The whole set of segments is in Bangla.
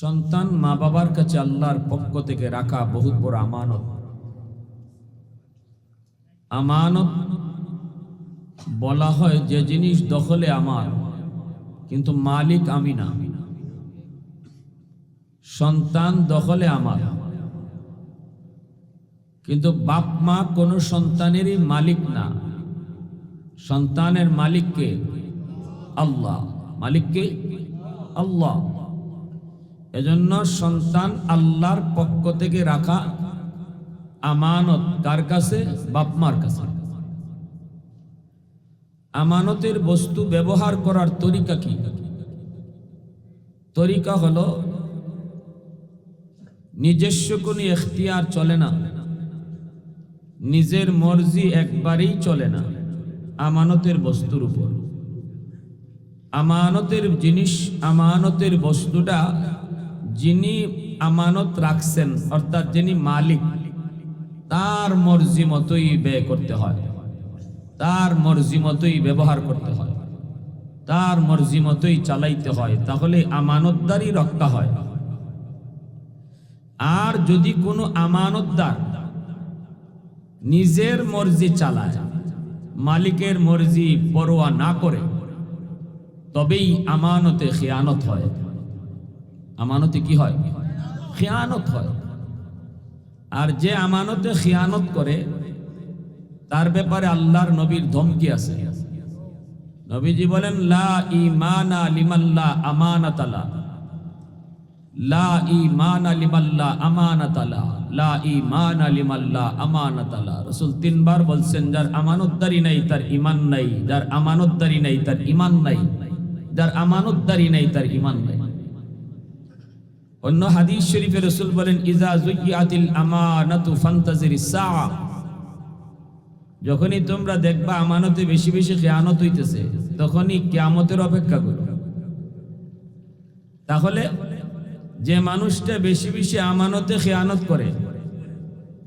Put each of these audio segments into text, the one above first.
সন্তান মা বাবার কাছে আল্লাহর পক্ষ থেকে রাখা বহুত বড় আমানত। আমানত বলা হয় যে জিনিস দখলে আমার, কিন্তু মালিক আমি না। সন্তান দখলে আমার। কিন্তু বাপ মা কোনো সন্তানেরই মালিক না। সন্তানের মালিককে আল্লাহ। মালিককে আল্লাহ। এজন্য সন্তান আল্লাহর পক্ষ থেকে রাখা আমানত কার কাছে? বাপমার কাছে। আমানতের বস্তু ব্যবহার করার তরিকা কি? তরিকা হলো, নিজস্ব কোনো এখতিয়ার চলে না। নিজের মর্জি একবারেই চলে না আমানতের বস্তুর উপর। আমানতের জিনিস, আমানতের বস্তুটা যিনি আমানত রাখছেন, অর্থাৎ যিনি মালিক, তার মর্জি মতোই ব্যয় করতে হয়। তার মর্জি মতোই ব্যবহার করতে হয়। তার মর্জি মতোই চালাইতে হয়, তাহলে আমানতদারই রক্ষা হয়। আর যদি কোনো আমানতদার নিজের মর্জি চালায়, মালিকের মর্জি পরোয়া না করে, তবেই আমানতে খেয়ানত হয়। আমানতে কি হয়? খেয়ানত হয়। আর যে আমানতে খেয়ানত করে, তার ব্যাপারে আল্লাহর নবীর ধমকি আছে। নবীজি বলেন, লা ইমানা লিমাল্লা আমানাতালা। লা ইমানা লিমাল্লা আমানাতালা। লা ইমানা লিমাল্লা আমানাতালা। রাসূল তিনবার বলছেন, যার আমানতদারি নাই, তার ইমান নাই। যার আমানতদারি নাই, তার ঈমান নাই। যার আমানতদারি নাই, তার ঈমান নাই। অন্য হাদিস শরীফে রসুল বলেন ইজা জুইয়াতিল আমানাতু ফান্তাজির যখনই তোমরা দেখবা আমানতে বেশি বেশি খেয়ানত হইতেছে, তখনই কিয়ামতের অপেক্ষা করো। তাহলে যে মানুষটা বেশি বেশি আমানতে খেয়ানত করে,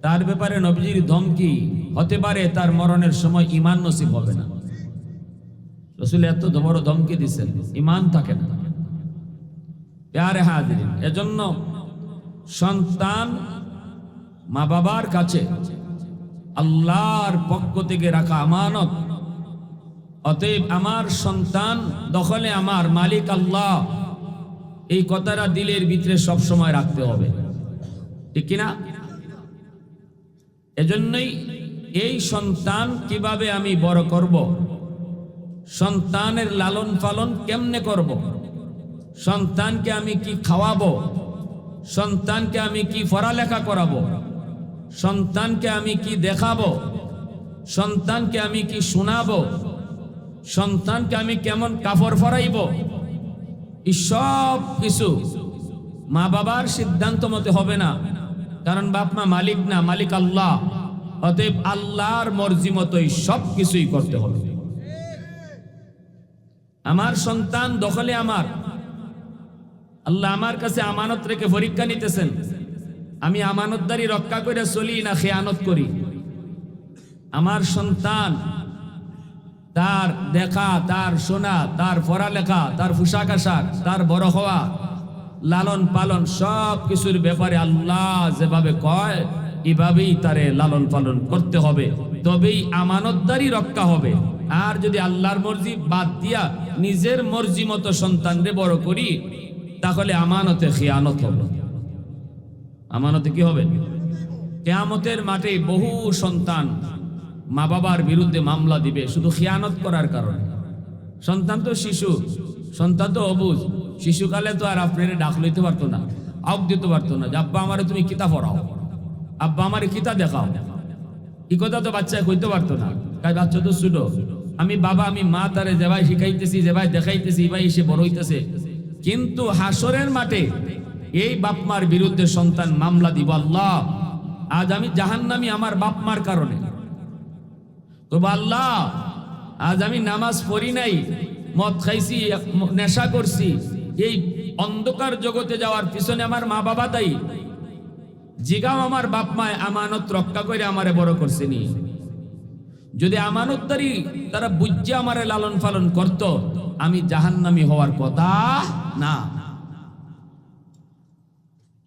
তার ব্যাপারে নবজির ধমকি হতে পারে, তার মরণের সময় ইমান নসিব হবে না। রসুল এত বড় ধমকি দিচ্ছেন ইমান থাকে না। প্যারে হাজিরিন। এজন্য সন্তান মা বাবার কাছে আল্লাহর পক্ষ থেকে রাখা আমানত। অতএব আমার সন্তান দখলে আমার মালিক আল্লাহ। এই কথাটা দিলের ভিতরে সব সময় রাখতে হবে। ঠিক কিনা? এজন্যই এই সন্তান কীভাবে আমি বড় করব? সন্তানের লালন পালন কেমনে করব? সন্তানকে আমি কি খাওয়াবো? সন্তানকে আমি কি পড়ালেখা করাবো? সন্তানকে আমি কি দেখাবো? সন্তানকে আমি কি শোনাবো? সন্তানকে আমি কেমন কাপড় ফরাইব সব কিছু মা বাবার সিদ্ধান্ত মতে হবে না। কারণ বাপ মা মালিক না, মালিক আল্লাহ। অতএব আল্লাহর মর্জি মতোই সব কিছুই করতে হবে। আমার সন্তান দখলে আমার। আল্লাহ আমার কাছে আমানত রেখে পরীক্ষা নিতেছেন। আমি আমানতদারি রক্ষা করে চলি না খেয়ানত করি। আমার সন্তান, তার দেখা, তার শোনা, তার পড়ালেখা, তার পোশাক আশাক, তার বড় হওয়া, লালন পালন সব কিছুর ব্যাপারে আল্লাহ যেভাবে কয়, এভাবেই তারে লালন পালন করতে হবে। তবেই আমানতদারি রক্ষা হবে। আর যদি আল্লাহর মর্জি বাদ দিয়া নিজের মর্জি মতো সন্তানরে বড় করি তাহলে আমানতে খেয়ানত হবে। আমানতে কি হবে? কেয়ামতের মাঠে বহু সন্তান মা বাবার বিরুদ্ধে মামলা দিবে শুধু খেয়ানত করার কারণে। সন্তান তো শিশু, সন্তান তো অবুজ। শিশুকালে তো আর আপনার ডাক লইতে পারতো না, আউক দিতে পারতো না। যে, আব্বা, আমারে তুমি কিতা পড়াও? আব্বা, আমারে কিতা দেখাও? এই কথা তো বাচ্চায় কইতে পারতো না। তাই বাচ্চা তো ছোট। আমি বাবা, আমি মা তারে যেভাই শিখাইতেছি যেভাই দেখাইতেছি এভাই এসে বড় হইতেছে। কিন্তু হাসরের মাঠে এই বাপমার বিরুদ্ধে সন্তান মামলা দিব আল্লাহ। আজ আমি জাহান্নামি আমার বাপমার কারণে। তো আল্লাহ, আজ আমি নামাজ পড়ি নাই, মদ খাইছি, নেশা করছি, এই অন্ধকার জগতে যাওয়ার পিছনে আমার মা বাবা দায়ী। জিগাও আমার বাপ মায় আমানত রক্ষা করে আমারে বড় করছেনি যদি আমানতদারি তারা বুঝছে আমারে লালন পালন করত আমি জাহান্নামি হওয়ার কথা না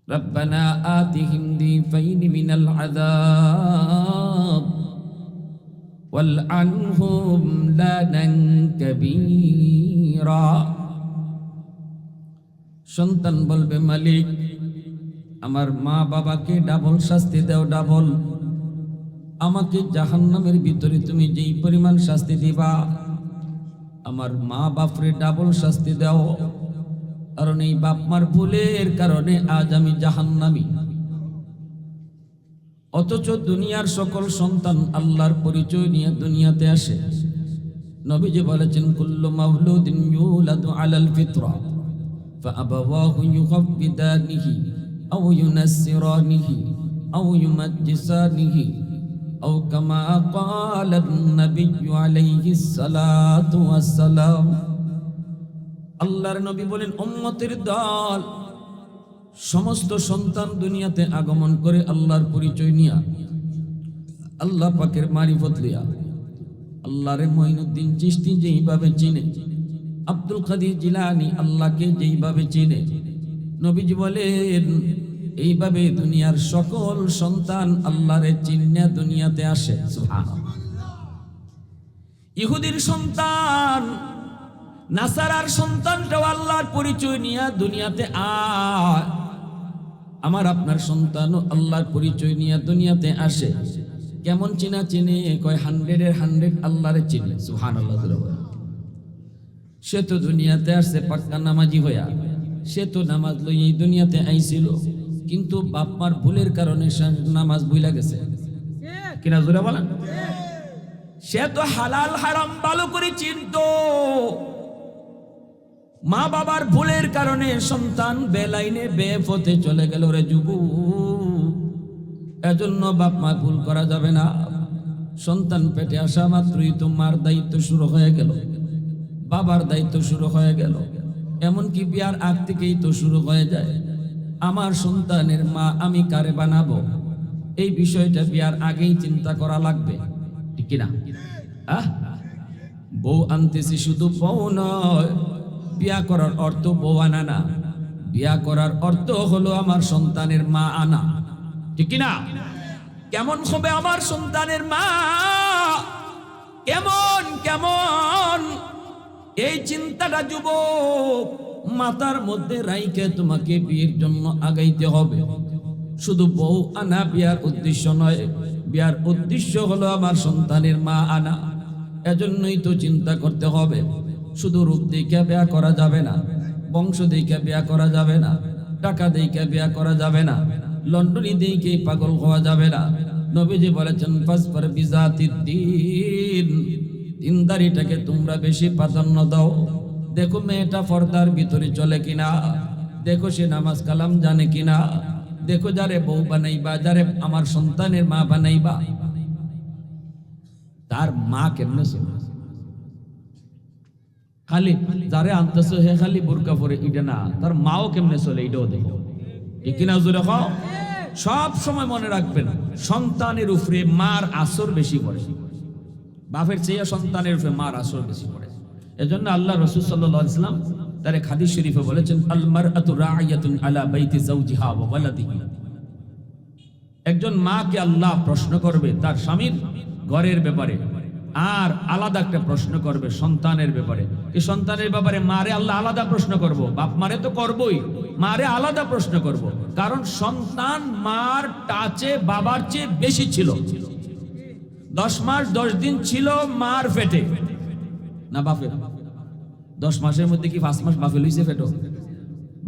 ربنا آتهم ضيفين من العذاب والعنهم لنا كبيرا সন্তান বলবে মালিক আমার মা বাবাকে ডাবল শাস্তি দাও ডাবল আমাকে জাহান্নামের ভিতরে তুমি যেই পরিমাণ শাস্তি দিবা আমার মা বাপরে ডাবল শাস্তি দাও কারণ এই বাপ মার ভুলের কারণে আজ আমি জাহান্নামি অথচ দুনিয়ার সকল সন্তান আল্লাহর পরিচয় নিয়ে দুনিয়াতে আসে নবীজি বলেছেন কুল্লু মাউলুদিন ইউলাদু আলাল ফিতরা فأبواه يخفدانه أو ينسرانه أو يمجسانه أو كما قال النبي عليه الصلاة والسلام আল্লাহর নবী বলেন উম্মতের দল সমস্ত সন্তান দুনিয়াতে আগমন করে আল্লাহর পরিচয় নিয়া আল্লাহ পাকের মারিফত লিয়া আল্লাহরে মঈনুদ্দিন চিশতি যেইভাবে চিনে আব্দুল কাদির জিলানি আল্লাহকে যেইভাবে চিনে নবীজি বলেন এইভাবে দুনিয়ার সকল সন্তান আল্লাহরে চিনে দুনিয়াতে আসে ইহুদির সন্তান, নাসারার সন্তানটাও আল্লাহর পরিচয় নিয়ে দুনিয়াতে আয়। আমার আপনার সন্তানও আল্লাহর পরিচয় নিয়ে দুনিয়াতে আসে। কেমন চিনা চিনে, কয় হান্ড্রেডের হান্ড্রেড আল্লাহরে চিনে সুহান আল্লাহ সে তো দুনিয়াতে আসছে পাক্কা নামাজি হইয়া। সে তো নামাজ লই এই দুনিয়াতে আইছিল। কিন্তু বাপমার ভুলের কারণে নামাজ ভুলা গেছে। কিনা জোরে বলেন? সে তো হালাল হারাম ভালো করে চিনতো। মা বাবার ভুলের কারণে সন্তান বেলাইনে বেপথে চলে গেল রে যুবু। এজন্য বাপ মা ভুল করা যাবে না। সন্তান পেটে আসা মাত্রই তো মার দায়িত্ব শুরু হয়ে গেল। বাবার দায়িত্ব শুরু হয়ে গেল। এমনকি বিয়ার আগ থেকেই তো শুরু হয়ে যায়। আমার সন্তানের মা আমি কারে বানাবো? এই বিষয়টা বিয়ার আগেই চিন্তা করা লাগবে? ঠিক কিনা? আহ! বউ আনতেছি শুধু বউ নয়, বিয়া করার অর্থ বউ আনা না। বিয়া করার অর্থ হলো আমার সন্তানের মা আনা। ঠিক না কেমন হবে আমার সন্তানের মা? কেমন কেমন? এই চিন্তাটা যুবক মাথার মধ্যে রাইকে তোমাকে বিয়ের জন্য আগাইতে হবে। শুধু বউ আনা বিয়ার উদ্দেশ্য নয়, বিয়ার উদ্দেশ্য হলো আমার সন্তানের মা আনা। এজন্যই তো চিন্তা করতে হবে। শুধু রূপ দেখে বিয়া করা যাবে না, বংশ দেখে বিয়া করা যাবে না, টাকা দেখে বিয়া করা যাবে না লন্ডনী দেখে পাগল হওয়া যাবে না। নবীজি বলেছেন ফাসফার বিজাতির দিন দিনদারিটাকে তোমরা বেশি প্রাধান্য দাও। দেখো মেয়েটা পর্দার ভিতরে চলে কিনা? দেখো সে নামাজ কালাম জানে কিনা? দেখো যারে বউ বানাইবা, যারে আমার সন্তানের মা বানাইবা। তার মা কেমনে খালি যারে আনতেছ হে খালি বোরকা পরে এটা না, তার মাও কেমনে চলে এটাও দেখো। ঠিক কিনা জোরে খাও সব সময় মনে রাখবেন, সন্তানের উপরে মার আসর বেশি পড়ে। বাপের চেয়ে সন্তানের উপরে মার আসর বেশি পড়ে। এজন্য আল্লাহ রসুল সাল্লাহ ইসলাম তার এক হাদিস শরীফে বলেছেন আলমার আতু রায়াতুন আলা একজন মাকে আল্লাহ প্রশ্ন করবে তার স্বামীর ঘরের ব্যাপারে, আর আলাদা একটা প্রশ্ন করবে সন্তানের ব্যাপারে। এই সন্তানের ব্যাপারে মারে আল্লাহ আলাদা প্রশ্ন করব, বাপ মারে তো করবই, মারে আলাদা প্রশ্ন করব। কারণ সন্তান মার টাচে বাবার চেয়ে বেশি ছিল। দশ মাস দশ দিন ছিল মার ফেটে না বাপের দশ মাসের মধ্যে কি পাঁচ মাস বাপে লইছে ফেটো?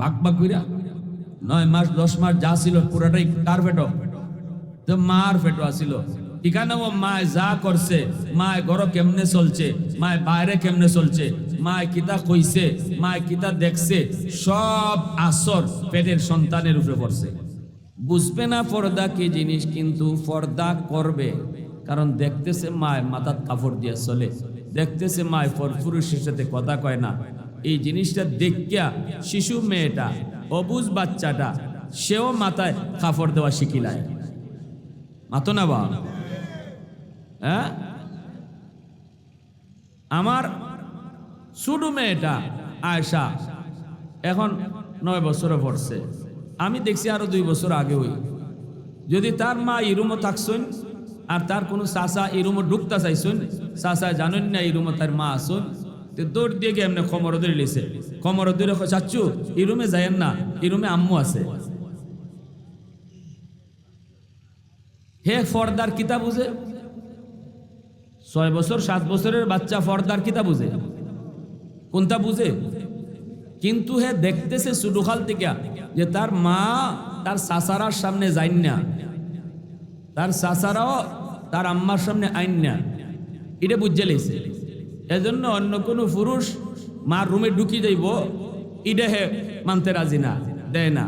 বাক বাক কইরা? নয় মাস, দশ মাস যা ছিল পুরাটাই কার ফেটো। তো মার ফেটো আসিল এখানে ও মায় যা করছে, মায় ঘর কেমনে চলছে, মায় বাইরে কেমনে চলছে, মায় কিতা কইছে, মায় কিতা দেখছে, সব আসর পেটের সন্তানের উপরে পড়ছে। বুঝবে না পর্দা কি জিনিস, কিন্তু পর্দা করবে। কারণ দেখতেছে মায় মাথার কাপড় দিয়ে চলে। দেখতেছে মায় পরপুরুষের সাথে কথা কয় না। এই জিনিসটা দেখিয়া শিশু মেয়েটা, অবুজ বাচ্চাটা, সেও মাথায় কাপড় দেওয়া শিখিলায়। মাতো না বা হ্যাঁ? আমার ছোট মেয়েটা আয়সা এখন নয় বছরে পড়ছে। আমি দেখছি আরও দুই বছর আগে ওই। যদি তার মা ইরুমো থাকছেন আর তার কোনো চাষা ইরুমো ঢুকতা চাইছেন? চাষা জানেন না ইরুমো তার মা আসুন তো দৌড় দিয়ে গিয়ে এমনি কমর ধরে লিছে। কমর ধরে চাচ্ছু এই রুমে যায়েন না, এই রুমে আম্মু আছে। হে ফর্দার কিতা বুঝে? ছয় বছর, সাত বছরের বাচ্চা ফর্দার কিতা বুঝে? কোনটা বুঝে? কিন্তু হে দেখতেছে সুডুখাল থেকে যে তার মা তার সাসারার সামনে যাইন না। তার সাসারাও তার আম্মার সামনে আইন না এটা বুঝে লেছে। এজন্য অন্য কোনো পুরুষ মার রুমে ঢুকি যাইব ইডে হে মানতে রাজি না, দেয় না।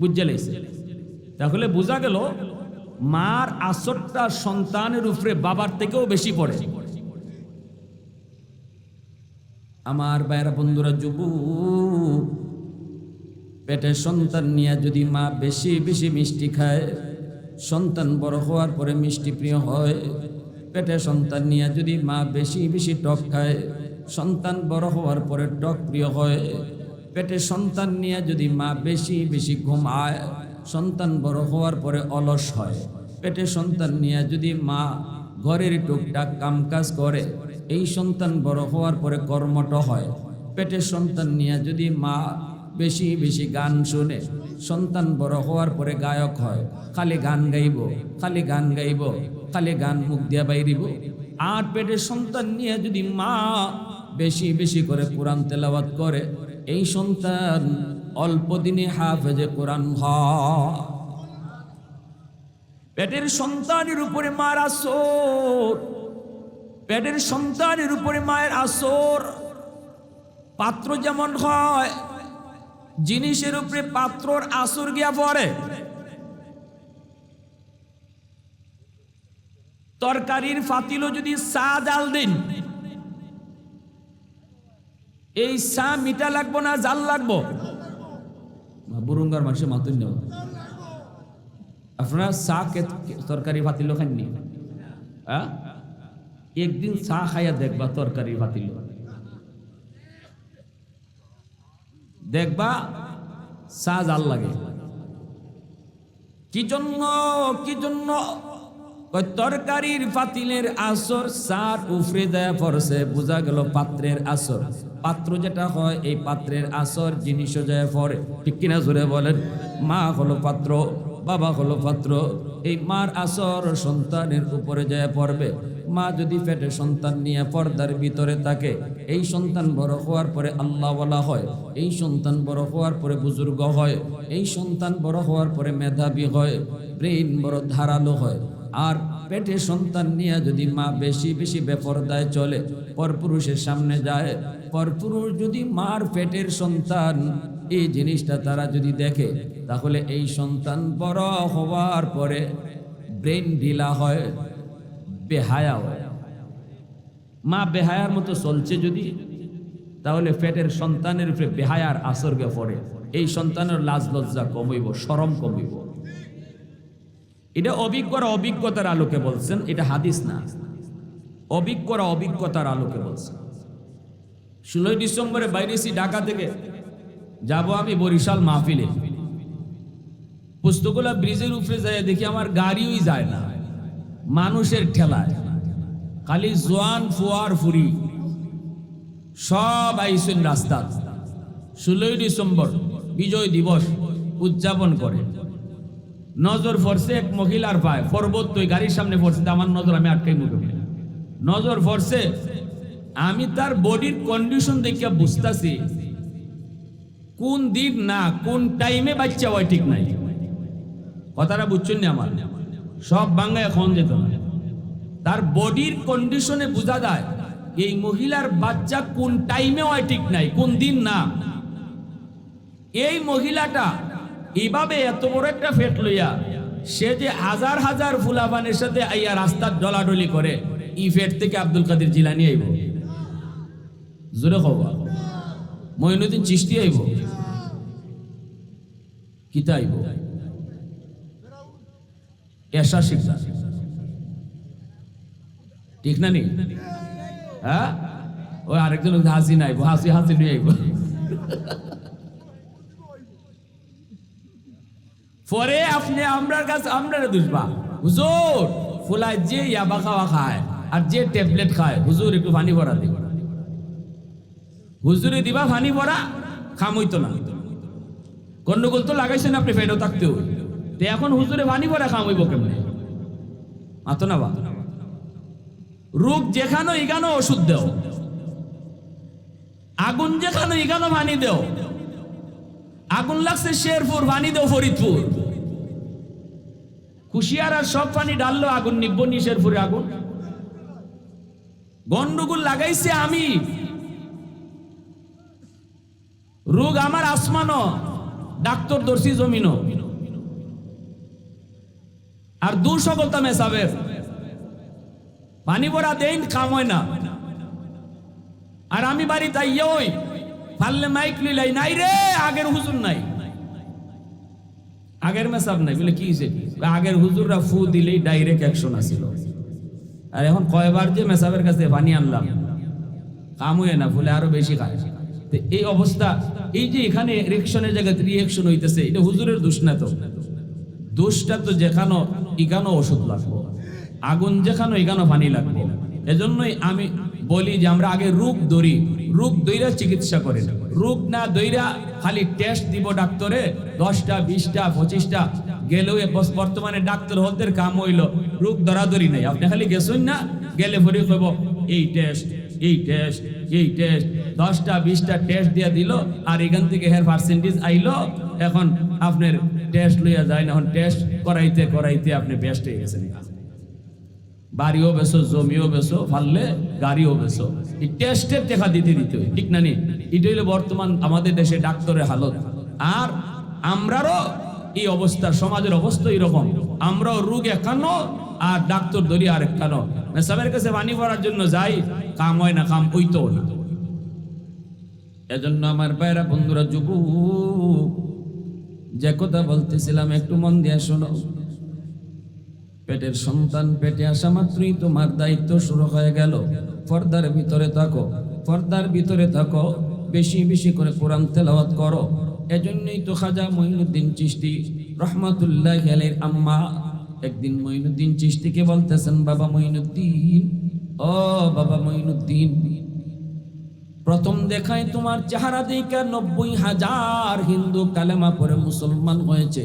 বুঝে লেছে। তাহলে বোঝা গেল, মার আসরটা সন্তানের উপরে বাবার থেকেও বেশি পড়ে। আমার বাইরা বন্ধুরা যুব পেটে সন্তান নিয়ে যদি মা বেশি বেশি মিষ্টি খায় সন্তান বড় হওয়ার পরে মিষ্টি প্রিয় হয়। পেটে সন্তান নিয়ে যদি মা বেশি বেশি টক খায়, সন্তান বড় হওয়ার পরে টক প্রিয় হয়। পেটে সন্তান নিয়ে যদি মা বেশি বেশি ঘুমায়, সন্তান বড় হওয়ার পরে অলস হয়। পেটে সন্তান নিয়ে যদি মা ঘরের টুকটাক কামকাজ করে, এই সন্তান বড় হওয়ার পরে কর্মট হয়। পেটে সন্তান নিয়ে যদি মা বেশি বেশি গান শুনে সন্তান বড় হওয়ার পরে গায়ক হয়। খালি গান গাইব, খালি গান গাইব, খালি গান মুখ দিয়া বাইরিব। আর পেটের সন্তান নিয়ে যদি মা বেশি বেশি করে কোরআন তেলাওয়াত করে, এই সন্তান অল্প দিনে হাফেজে কোরআন হয়। পেটের সন্তানের উপরে মার আসর, পেটের সন্তানের উপরে মায়ের আসর। পাত্র যেমন হয় জিনিসের উপরে পাত্রর আসর গিয়া পড়ে। তরকারির ফাতিলও যদি চা জাল দিন। এই চা মিঠা লাগবো না, জাল লাগবো? বুরুঙ্গার মানুষের মাতুন নেব আপনারা চা কে তরকারি ফাতিল খাননি? হ্যাঁ? একদিন চা খাইয়া দেখবা তরকারি ফাতিল দেখবা চা জাল লাগে। কি জন্য কি জন্য? তরকারির পাতিলের আসর সার উফরে দেয়া পড়ছে, বোঝা গেল পাত্রের আসর। পাত্র যেটা হয়, এই পাত্রের আসর জিনিসও যায় পড়ে। ঠিক কিনা জোরে বলেন? মা হলো পাত্র, বাবা হলো পাত্র। এই মার আসর সন্তানের উপরে যায় পড়বে। মা যদি পেটে সন্তান নিয়ে পর্দার ভিতরে থাকে, এই সন্তান বড় হওয়ার পরে আল্লাহ বলা হয়, এই সন্তান বড় হওয়ার পরে বুজুর্গ হয়, এই সন্তান বড় হওয়ার পরে মেধাবী হয়, ব্রেইন বড় ধারালো হয়। আর পেটে সন্তান নিয়ে যদি মা বেশি বেশি বেপরদায় চলে, পরপুরুষের সামনে যায়, পরপুরুষ যদি মার পেটের সন্তান এই জিনিসটা তারা যদি দেখে, তাহলে এই সন্তান বড় হওয়ার পরে ব্রেন ঢিলা হয়, বেহায়া হয়। মা বেহায়ার মতো চলছে যদি, তাহলে পেটের সন্তানের উপরে বেহায়ার আসরকে পড়ে। এই সন্তানের লাজ লজ্জা কমইব সরম কমইব। এটা অভিজ্ঞরা অভিজ্ঞতার আলোকে বলছেন, এটা হাদিস না। অভিজ্ঞরা অভিজ্ঞতার আলোকে বলছেন। ষোলোই ডিসেম্বরে বাইরেছি ঢাকা থেকে যাব আমি বরিশাল মাহফিলে। পুস্তকলা ব্রিজের উপরে যায়, দেখি আমার গাড়িওই যায় না। মানুষের ঠেলায়। খালি জোয়ান, ফুয়ার, ফুরি। সব আইসেন রাস্তা ষোলোই ডিসেম্বর, বিজয় দিবস উদযাপন করে। নজর ফরসে এক মহিলার পায়, পর্বত তো গাড়ির সামনে পড়ছে আমার নজর আমি আটকাই মুখে নজর ফরসে আমি তার বডির কন্ডিশন দেখিয়া বুঝতেছি কোন দিন না, কোন টাইমে বাচ্চা হয় ঠিক নাই। কথাটা বুঝছেন না আমার? সব বাংলায় এখন যেত না। তার বডির কন্ডিশনে বোঝা যায়, এই মহিলার বাচ্চা কোন টাইমে হয় ঠিক নাই, কোন দিন না। এই মহিলাটা এইভাবে এত বড় একটা ফেট লইয়া, সে যে হাজার হাজার ফুলাবানের সাথে আইয়া রাস্তার ডলাডলি করে ই ফেট থেকে আব্দুল কাদের জিলানি আইব। জোরে খব মইনুদ্দিন চিস্তি আইব? কিতা আইব? এসা শিক্ষা ঠিক না নি? হ্যাঁ? ওই আরেকজন হাসি নাইব হাসি হাসি নিয়ে আইব। পরে আপনি আমরার কাছে, আমরারে দুষবা। হুজুর, ফুলায় যে ইয়াবা খাওয়া খায় আর যে ট্যাবলেট খায়, হুজুর একটু পানি ভরা দিবা হুজুরে দিবা পানি ভরা খাম হইতো না। গন্ডগোল তো লাগাইছেন আপনি ফেরত থাকতেও। তো এখন হুজুরে পানি ভরা খাম হইব কেমনে? মাতো না বা? রোগ যেখানো ইগানো ওষুধ দেও। আগুন যেখানো ইগানো পানি দেও। আগুন লাগছে শেরপুর পানি দেও ফরিদপুর। কুশিয়ার আর সব পানি ডাললো আগুন নিব্ব নি শেরপুরে আগুন। গন্ডগোল লাগাইছে আমি। রোগ আমার আসমানো ডাক্তার দর্শি জমিনো আর দূর সকলতা মেসাবের পানি ভরা দেন কাম হয় না। আর আমি বাড়ি তাই ওই ফাললে মাইক লিলাই নাই রে, আগের হুজুর নাই। আগের মেসাব নাই, বলে কি হয়েছে আগের হুজুররা ফু দিলেই ডাইরেক্ট অ্যাকশন আসিল। আর এখন কয়বার যে মেসাবের কাছে পানি আনলাম কাম হয়ে না, ফুলে আরও বেশি খায়। এই অবস্থা, এই যে এখানে রিয়েকশনের জায়গায় রিয়েকশন হইতেছে, এটা হুজুরের দোষ না তো? দোষটা তো যেখানো ইগানো ওষুধ লাগবো। আগুন যেখানো ইগানো পানি লাগবো। এজন্যই আমি বলি যে আমরা আগে রোগ ধরি। রোগ দইরা চিকিৎসা করেন। রোগ না দইরা খালি টেস্ট দিব ডাক্তারে, দশটা, বিশটা, পঁচিশটা। গেলেও বর্তমানে ডাক্তার হদের কাম হইল, রোগ ধরাধরি নাই। আপনি খালি গেছেন না, গেলে ভরে কইব, এই টেস্ট এই টেস্ট এই টেস্ট দশটা বিশটা টেস্ট দিয়ে দিল আর এখান থেকে হের পার্সেন্টেজ আইলো। এখন আপনার টেস্ট লইয়া যায় না। এখন টেস্ট করাইতে করাইতে আপনি ব্যস্ত হয়ে গেছেন। বাড়িও বেসো জমিও বেসো ফাললে গাড়িও বেসো এই টেস্টের টাকা দিতে দিতে হয়, ঠিক না নি? এটা হইল বর্তমান আমাদের দেশে ডাক্তারের হালত। আর আমরারও এই অবস্থা সমাজের অবস্থা এরকম আমরাও রোগ একানো আর ডাক্তার ধরি আর একানো মেসাবের কাছে পানি ভরার জন্য যাই, কাম হয় না, কাম হইতো না। এজন্য আমার বাইরা বন্ধুরা, যুবক, যে কথা বলতেছিলাম, একটু মন দিয়ে শোনো। পেটের সন্তান, পেটে আসা মাত্রই তোমার দায়িত্ব শুরু হয়ে গেল। পর্দার ভিতরে থাকো, পর্দার ভিতরে থাকো, বেশি বেশি করে কোরআন তেলাওয়াত করো। এজন্যই তো খাজা মঈনুদ্দিন চিশতি রহমাতুল্লাহ আলের আম্মা একদিন মঈনুদ্দিন চিশতিকে বলতেছেন, বাবা মঈনুদ্দিন, ও বাবা মঈনুদ্দিন, প্রথম দেখায় তোমার চেহারা দিকে নব্বই হাজার হিন্দু কালেমা পরে মুসলমান হয়েছে।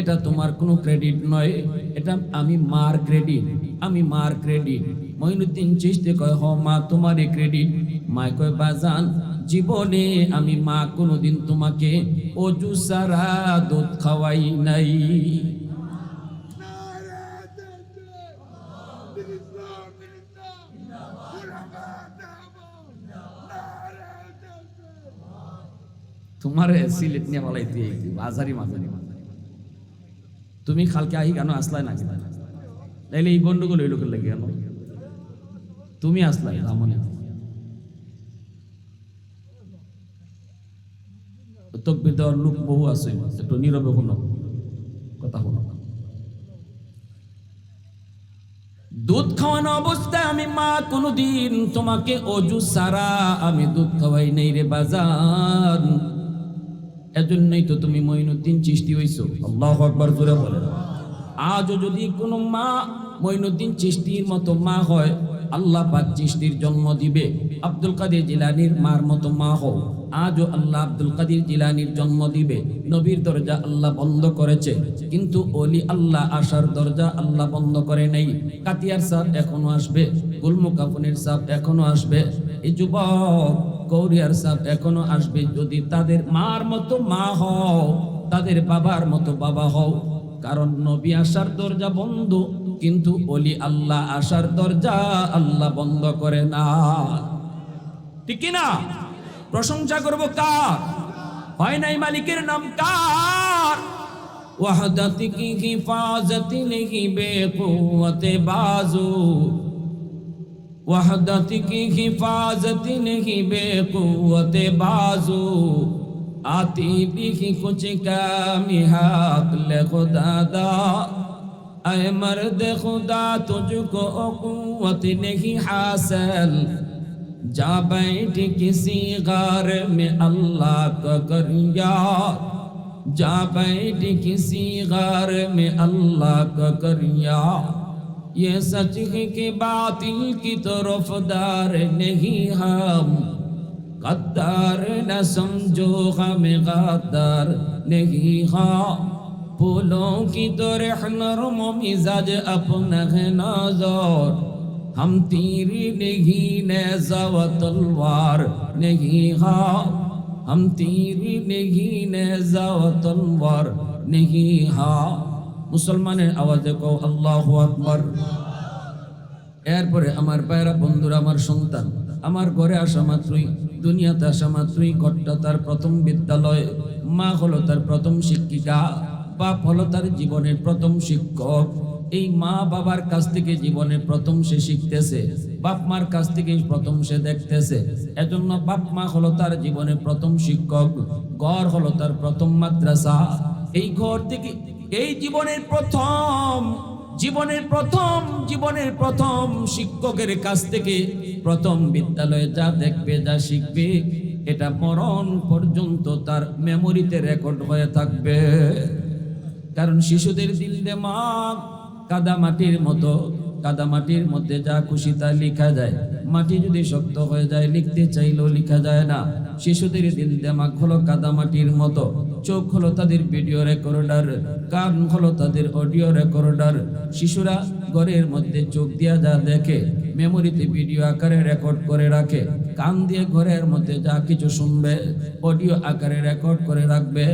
এটা তোমার কোনো ক্রেডিট নয়, এটা আমি মার ক্রেডিট, আমি মার ক্রেডিট। মঈনুদ্দিন চিস্তে কয়, হ মা, তোমারই ক্রেডিট। মায় কয়, বাজান, জীবনে আমি মা কোনোদিন তোমাকে অজু সারা দুধ খাওয়াই নাই। তোমার সিলেট নিয়ে বলাইতে বাজারি মাঝারি তুমি খালকে আহি কেন আসলাই না? তাইলে এই গন্ডগোল ওই লোকের লেগে কেন তুমি আসলাই আমনে তকবির দেওয়ার লোক বহু আছে, একটু নীরবে কথা শুনো দুধ খাওয়ানো অবস্থায় আমি মা কোনোদিন তোমাকে অজু সারা আমি দুধ খাওয়াই নেই রে বাজান এজন্যই তো তুমি মঈনুদ্দিন চিষ্টি হইছো। আল্লাহ আকবার জোরে বলেন। আজও যদি কোনো মা মঈনুদ্দিন চিষ্টির মতো মা হয় আল্লাহ পাক চিষ্টির জন্ম দিবে। আব্দুল কাদের জিলানির মার মতো মা হও। আজও আল্লাহ আব্দুল কাদের জিলানির জন্ম দিবে। নবীর দরজা আল্লাহ বন্ধ করেছে। কিন্তু অলি আল্লাহ আসার দরজা আল্লাহ বন্ধ করে নেই। কাতিয়ার সাপ এখনও আসবে গুলমু কাফনের সাপ এখনও আসবে। এই যুবক গৌরিয়ার সাপ এখনও আসবে। যদি তাদের মার মতো মা হও, তাদের বাবার মতো বাবা হও, কারণ নবী আসার দরজা বন্ধ, কিন্তু অলি আল্লাহ আসার দরজা আল্লাহ বন্ধ করে না। ঠিক না প্রশংসা করব কার? হয় নাই মালিকের নাম কার? ওয়াহদাতি কি হিফাজতি নেহি বেকুয়াতে বাজু। وحدت کی حفاظت نہیں بے قوت بازو، آتی بھی کچھ کامی حق لے خدا دا۔ اے مرد خدا، تجھ کو قوت نہیں حاصل۔ جا بیٹھ کسی غار میں اللہ کا کر یاد جا بیٹھ کسی غار میں اللہ کا کر یاد یہ سچ ہے کہ باطل کی طرف دار نہیں ہم قدار نہ سمجھو ہم غدار نہیں ہاں پھولوں کی تو نرم مزاج اپنا ہے نازور ہم تیر نہیں نیزا و تلوار نہیں ہاں ہم تیر نہیں نیزا و تلوار نہیں ہاں মুসলমানের আওয়াজে কও, আল্লাহ আকবার। এরপরে আমার পায়রা বন্ধুরা, আমার সন্তান, আমার ঘরে আসা মাত্রই, দুনিয়াতে আসা মাত্রই ঘরটা তার প্রথম বিদ্যালয়, মা হলো তার প্রথম শিক্ষিকা, বাপ হলো তার জীবনের প্রথম শিক্ষক। এই মা বাবার কাছ থেকে জীবনে প্রথম সে শিখতেছে, বাপ মার কাছ থেকে প্রথম সে দেখতেছে। এজন্য বাপ মা হলো তার জীবনের প্রথম শিক্ষক, ঘর হলো তার প্রথম মাদ্রাসা। এই ঘর থেকে এই জীবনের প্রথম জীবনের প্রথম জীবনের প্রথম শিক্ষকের কাছ থেকে প্রথম বিদ্যালয়ে যা দেখবে, যা শিখবে, এটা মরণ পর্যন্ত তার মেমোরিতে রেকর্ড হয়ে থাকবে। কারণ শিশুদের দিল দেমাগ কাদা মাটির মতো কাদা মাটির মধ্যে যা খুশি তা লেখা যায়। মাটি যদি শক্ত হয়ে যায়, লিখতে চাইলেও লেখা যায় না। শিশুদের দিল দেমাগ হলো কাদা মাটির মতো। চোখ হলো তাদের ভিডিও রেকর্ডার কান হলো তাদের অডিও রেকর্ডার শিশুরা ঘরের মধ্যে চোখ দিয়া যা দেখে মেমোরিতে ভিডিও আকারে রেকর্ড করে রাখে। কান দিয়ে ঘরের মধ্যে যা কিছু শুনবে অডিও আকারে রেকর্ড করে রাখবে।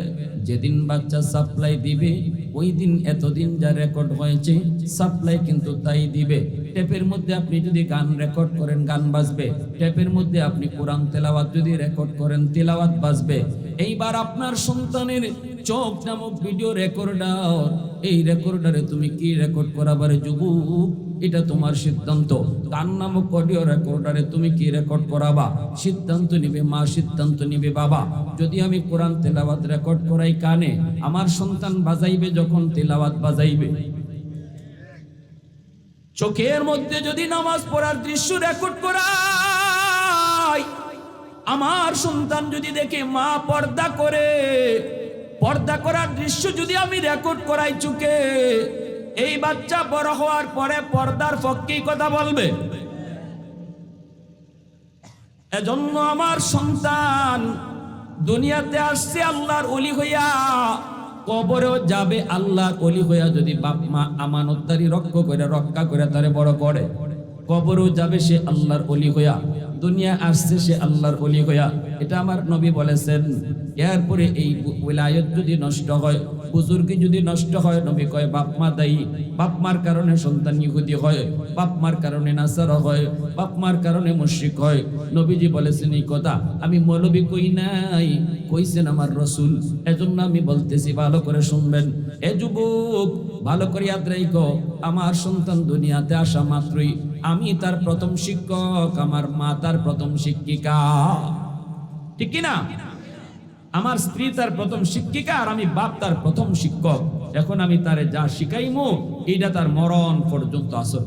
যেদিন বাচ্চা সাপ্লাই দিবে ওই দিন এতদিন যা রেকর্ড হয়েছে সাপ্লাই কিন্তু তাই দিবে। টেপের মধ্যে আপনি যদি গান রেকর্ড করেন, গান বাজবে। টেপের মধ্যে আপনি কোরআন তেলাওয়াত যদি রেকর্ড করেন, তেলাওয়াত বাজবে। এইবার আপনার সন্তানের চোখ নামক ভিডিও রেকর্ডার এই রেকর্ডারে তুমি কি রেকর্ড করাবারে যুবক? এটা তোমার সিদ্ধান্ত। কান নামক অডিও রেকর্ডারে তুমি কি রেকর্ড করাবা? সিদ্ধান্ত নিবে মা, সিদ্ধান্ত নিবে বাবা। যদি আমি কোরআন তেলাওয়াত রেকর্ড করাই কানে, আমার সন্তান বাজাইবে যখন তেলাওয়াত বাজাইবে। চোখের মধ্যে যদি নামাজ পড়ার দৃশ্য রেকর্ড করাই, আমার সন্তান যদি দেখে মা পর্দা করে, পর্দা করার দৃশ্য যদি আমি রেকর্ড করাই চুকে এই বাচ্চা বড় হওয়ার পরে পর্দার পক্ষেই কথা বলবে। এজন্য আমার সন্তান দুনিয়াতে আসছে আল্লাহর অলি হইয়া, কবরেও যাবে আল্লাহর অলি হইয়া যদি বাপ মা আমানতদারি রক্ষা করে রক্ষা করে তারে বড় করে। কবরেও যাবে সে আল্লাহর অলি হইয়া। দুনিয়া আসছে সে আল্লাহর অলি হইয়া। এটা আমার নবী বলেছেন। এরপরে এই উলায়ত যদি নষ্ট হয়, বুজুর্গি যদি নষ্ট হয়, নবী কয়, বাপ মা দায়ী। বাপ মার কারণে সন্তান ইহুদি হয়, বাপ মার কারণে নাসার হয়, বাপ মার কারণে মুশরিক হয়। নবীজি বলেছেন এই কথা। আমি মৌলবী কই নাই? কইছেন আমার রসুল। এজন্য আমি বলতেছি, ভালো করে শুনবেন। এ যুবক, ভালো করে ইয়াদ রাখো আমার সন্তান দুনিয়াতে আসা মাত্রই আমি তার প্রথম শিক্ষক, আমার মা তার প্রথম শিক্ষিকা। ঠিক কি না আমার স্ত্রী তার প্রথম শিক্ষিকা আর আমি বাপ তার প্রথম শিক্ষক। এখন আমি তারে যা শিখাইমু, এইটা তার মরণ পর্যন্ত আসর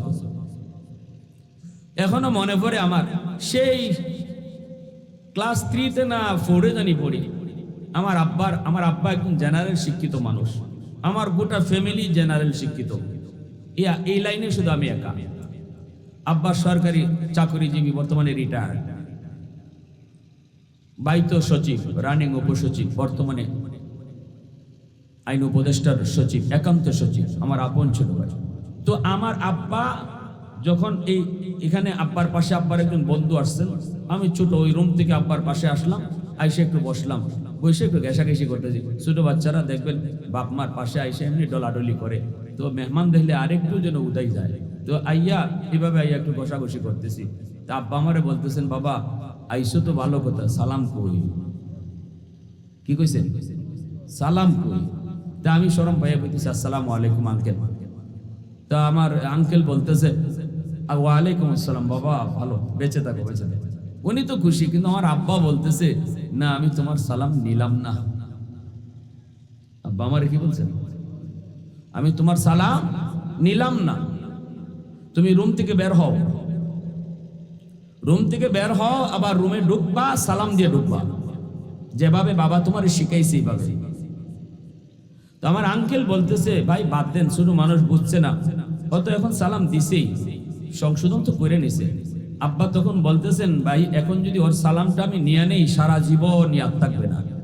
এখনও মনে পড়ে আমার, সেই ক্লাস থ্রিতে না ফোরে জানি পড়ি। আমার আব্বার, আমার আব্বা একজন জেনারেল শিক্ষিত মানুষ। আমার গোটা ফ্যামিলি জেনারেল শিক্ষিত। এই লাইনে শুধু আমি একা। আব্বা সরকারি চাকরিজীবী বর্তমানে রিটায়ার্ড বাইত সচিব রানিং উপসচিব, বর্তমানে আইন উপদেষ্টার সচিব, একান্ত সচিব, আমার আপন ভাই। তো আমার আব্বা যখন এই, এখানে আব্বার পাশে আব্বার একজন বন্ধু আসছেন, আমি ছোট, ওই রুম থেকে আব্বার পাশে আসলাম, আইসে একটু বসলাম, বসে একটু ঘেঁষাঘেঁষি করতেছি। ছোট বাচ্চারা দেখবেন বাপ মার পাশে আইসে এমনি ডলাডলি করে। তো মেহমান দেখলে আরেকটু যেন উদাই যায়। তো আইয়া, এভাবে আইয়া একটু ঘষাঘষি করতেছি। তা আব্বা আমারে বলতেছেন, বাবা, আইসো তো ভালো কথা, সালাম কই কি কইছেন? সালাম কই তা আমি সরম ভাইয়া বলতেছি আসসালামু আলাইকুম, আঙ্কেল। তা আমার আঙ্কেল বলতেছে ওয়ালাইকুম আসসালাম, বাবা, ভালো, বেঁচে থাকো বেঁচে থাকো। উনি তো খুশি, কিন্তু আমার আব্বা বলতেছে, না, আমি তোমার সালাম নিলাম না। আব্বা আমার কি বলছেন? আমি তোমার সালাম নিলাম না। তুমি রুম থেকে বের হও। রুম থেকে বের হও, আবার রুমে ঢুকবা, সালাম দিয়ে ঢুকবা। যেভাবে বাবা তোমার শিখাইছে এইভাবে। তো আমার আঙ্কেল বলতেছে, ভাই, বাদ দেন, শুধু মানুষ বুঝছে না। ও তো এখন সালাম দিছেই। সংশোধন তো করে নিছে। আব্বা তখন বলতেছেন, ভাই, এখন যদি ওর সালামটা আমি নিয়ে নেই, সারা জীবন ইয়াদ থাকবে না।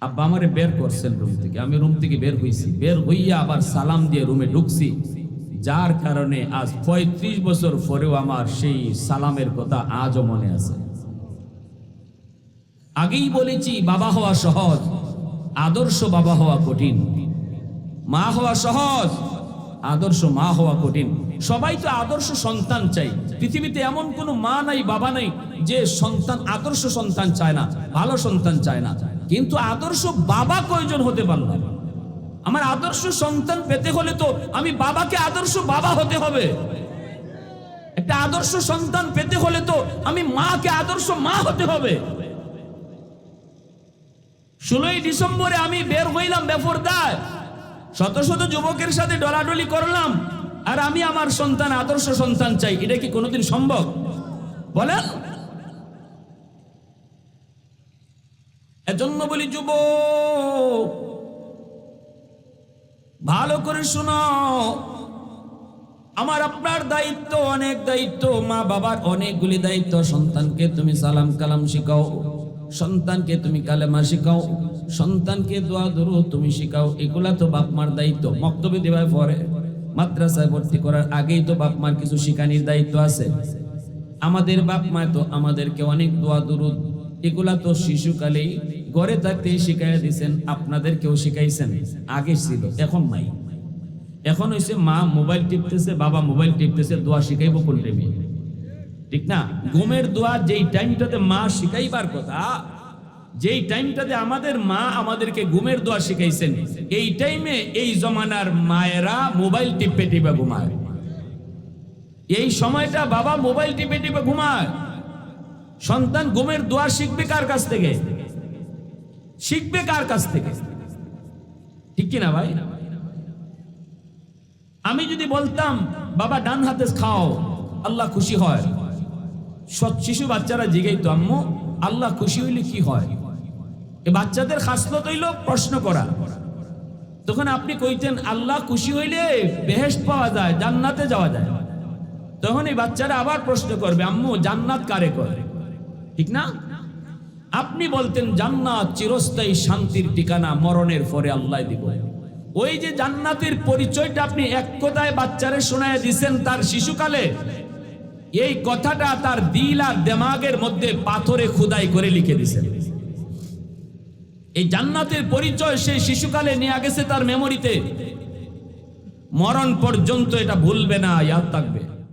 আব্বা আমারে বের করছেন রুম থেকে। আমি রুম থেকে বের হইছি। বের হইয়া আবার সালাম দিয়ে রুমে ঢুকছি। যার কারণে আজ পঁয়ত্রিশ বছর পরেও আমার সেই সালামের কথা আজও মনে আছে। আগেই বলেছি, বাবা হওয়া সহজ, আদর্শ বাবা হওয়া কঠিন। মা হওয়া সহজ, আদর্শ মা হওয়া কঠিন। সবাই তো আদর্শ সন্তান চাই। পৃথিবীতে এমন কোনো মা নাই, বাবা নাই, যে সন্তান, আদর্শ সন্তান চায় না, ভালো সন্তান চায় না। কিন্তু আদর্শ বাবা কয়জন হতে পারল? আমার আদর্শ সন্তান পেতে হলে তো আমি বাবাকে আদর্শ বাবা হতে হবে। একটা আদর্শ সন্তান পেতে হলে তো আমি মাকে আদর্শ মা হতে হবে। ষোলোই ডিসেম্বরে আমি বের হইলাম বেফরদায়। শত শত যুবকের সাথে ডলাডলি করলাম। আর আমি আমার সন্তান, আদর্শ সন্তান চাই। এটা কি কোনোদিন সম্ভব? বলেন। এজন্য বলি যুব ভালো করে শোনো। আমার, আপনার দায়িত্ব অনেক দায়িত্ব, মা বাবার অনেকগুলি দায়িত্ব। সন্তানকে তুমি সালাম কালাম শিখাও, সন্তানকে তুমি কালেমা শিখাও, সন্তানকে দোয়া ধরো তুমি শিখাও। এগুলা তো বাপ মার দায়িত্ব। মক্তবে দেওয়ার পরে মাদ্রাসায় ভর্তি করার আগেই তো বাপ মার কিছু শিখানির দায়িত্ব আছে। আমাদের বাপ মা তো আমাদেরকে অনেক দোয়া দুরুদ। এগুলা তো শিশুকালেই ঘরে থাকতেই শিখাইয়া দিছেন, আপনাদেরকেও শিখাইছেন। আগে ছিল, এখন নাই। এখন হইছে মা মোবাইল টিপতেছে, বাবা মোবাইল টিপতেছে, দোয়া শিখাইব কোন টাইমে? ঠিক না? ঘুমের দোয়া যেই টাইমটাতে মা শিখাইবার কথা, যেই টাইমটাতে আমাদের মা আমাদেরকে ঘুমের দোয়া শিখাইছেন, এই টাইমে এই জমানার মায়েরা মোবাইল টিপে টিপে ঘুমায়। এই সময়টা বাবা মোবাইল টিপে টিপে ঘুমায়। সন্তান ঘুমের দোয়া শিখবে কার কাছ থেকে? শিখবে কার কাছ থেকে? ঠিক কিনা ভাই? আমি যদি বলতাম, বাবা, ডান হাতে খাও, আল্লাহ খুশি হয়। সৎ শিশু বাচ্চারা জিগেই তো আম্মু, আল্লাহ খুশি হইলে কি হয়? এ বাচ্চাদের খাসলত হইল প্রশ্ন করা। তখন আপনি কইতেন, আল্লাহ খুশি হইলে বেহেস্ট পাওয়া যায়, জান্নাতে যাওয়া যায়। তখন এই বাচ্চারা আবার প্রশ্ন করবে, আম্মু, জান্নাত কারে করে? ঠিক না? আপনি বলতেন, জান্নাত চিরস্থায়ী শান্তির ঠিকানা মরণের পরে আল্লাহ দিব। ওই যে জান্নাতের পরিচয়টা আপনি এক কথায় বাচ্চারে শোনায় দিছেন তার শিশুকালে, এই কথাটা তার দিল আর দেমাগের মধ্যে পাথরে খুদাই করে লিখে দিছেন। এই জান্নাতের পরিচয় সেই শিশুকালে নিয়ে গেছে তার মেমোরিতে মরণ পর্যন্ত এটা ভুলবে না ইয়াদ থাকবে।